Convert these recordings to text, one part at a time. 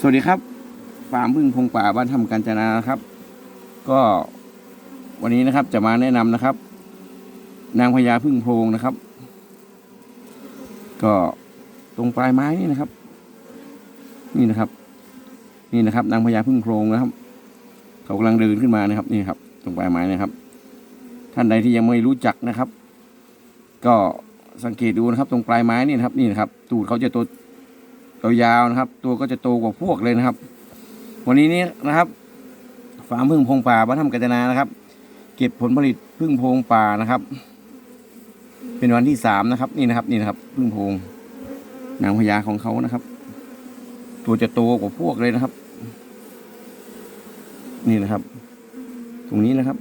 สวัสดีครับฟาร์มพึ่งพงป่าบ้านถ้ำกาญจนานะครับ ก็วันนี้นะครับจะมาแนะนำนะครับ นางพญาพึ่งโพงนะครับ ก็ตรงปลายไม้นี่นะครับ นี่นะครับ นี่นะครับ นางพญาพึ่งโพงนะครับ เขากำลังเดินขึ้นมานะครับ นี่ครับ ตรงปลายไม้นะครับ ท่านใดที่ยังไม่รู้จักนะครับ ก็สังเกตดูนะครับ ตรงปลายไม้นี่นะครับ นี่นะครับ ตูดเขาจะโต ยาวนะครับ ตัวก็จะโตกว่าพวกเลยนะครับ วันนี้นี่นะครับฟาร์มพึ่งพงป่าบ้านทำกัญจนานะครับ เก็บผลผลิตพึ่งพงป่านะครับ เป็นวันที่สามนะครับ นี่นะครับ นี่นะครับ พึ่งพงนางพญาของเขานะครับ ตัวจะโตกว่าพวกเลยนะครับ นี่นะครับ ตรงนี้นะครับ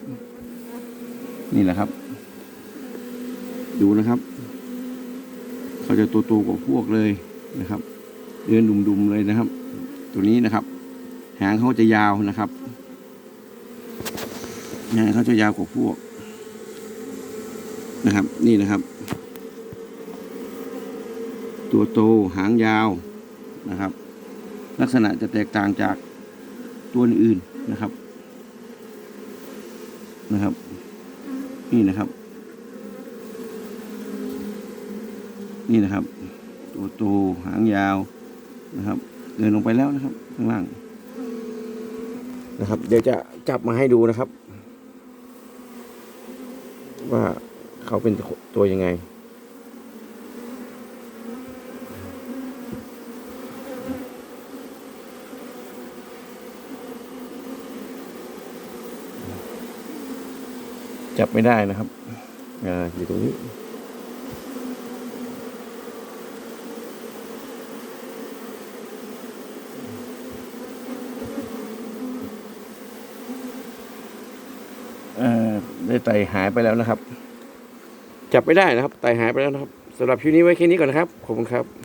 นี่แหละครับ ดูนะครับ เขาจะโตๆกว่าพวกเลยนะครับ เดินดุมๆเลยนะครับ ตัวนี้นะครับ หางเขาจะยาวนะครับหางเขาจะยาวกว่าพวกนะครับ นี่นะครับ ตัวโตหางยาวนะครับ ลักษณะจะแตกต่างจากตัวอื่นนะครับนะครับ นี่นะครับ นี่นะครับ ตัวโตหางยาว นะครับ เดินลงไปแล้วนะครับ ข้างล่างนะครับ เดี๋ยวจะจับมาให้ดูนะครับ ว่าเขาเป็นตัวยังไง จับไม่ได้นะครับอ่าอยู่ตรงนี้ ได้ไตหายไปแล้วนะครับ จับไม่ได้นะครับไตหายไปแล้วนะครับสำหรับคลิปนี้ไว้แค่นี้ก่อนนะครับขอบคุณครับ